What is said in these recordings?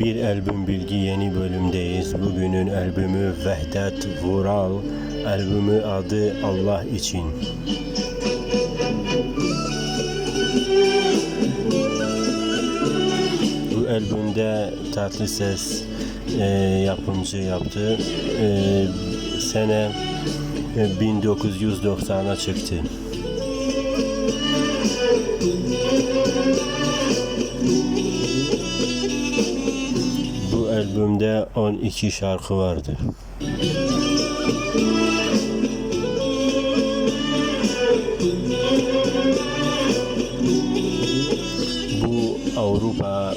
Albüm Bilgi yeni bölümdeyiz. Bugünün albümü Vehdet Vural. Albümü adı Allah için. Bu albümde tatlı ses e, yapımcı yaptı. E, sene e, 1990'a çıktı. Albümde 12 şarkı vardı. Bu Avrupa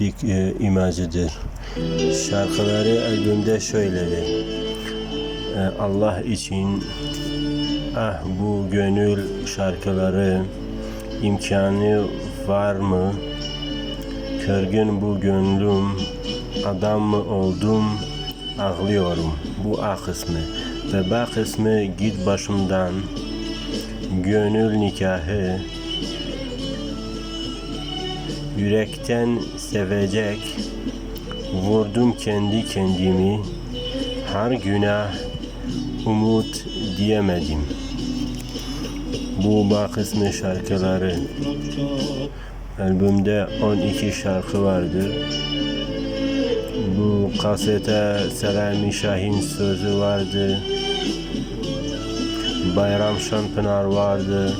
bir e, imajıdır. Şarkıları albümde şöyledir. E, Allah için ah bu gönül şarkıları imkanı var mı? Kırgın bu gönlüm adam mı oldum ağlıyorum. Bu A kısmı ve B kısmı git başımdan. Gönül nikahı. Yürekten sevecek Vurdum kendi kendimi Her günah Umut diyemedim. Bu bağ kısmı şarkıları Albümde 12 şarkı vardır Bu kasete Selami Şahin sözü vardı. Bayram Şanpınar vardı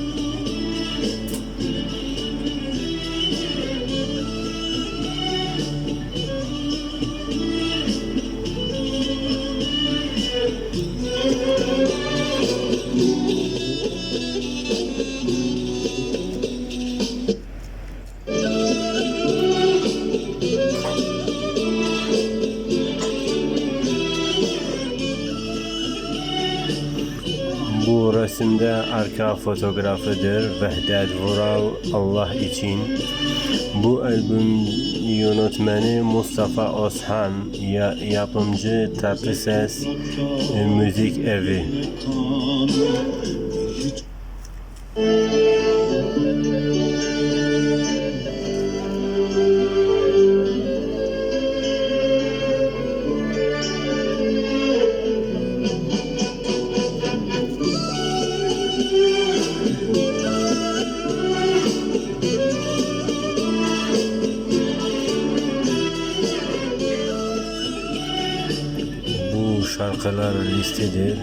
Bu resimde arka fotoğrafıdır. Vehdet Vural Allah için. Bu albüm yönetmeni Mustafa Oshan, ya, yapımcı Tatlı Ses e, Müzik Evi. Bu şarkılar listedir.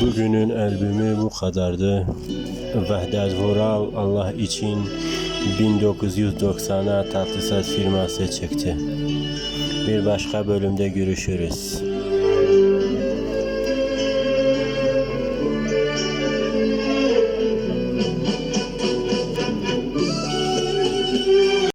Bugünün albümü bu kadardı. Vehdet Vural Allah için 1990'a Tatlıses firması çıktı. Bir başka bölümde görüşürüz.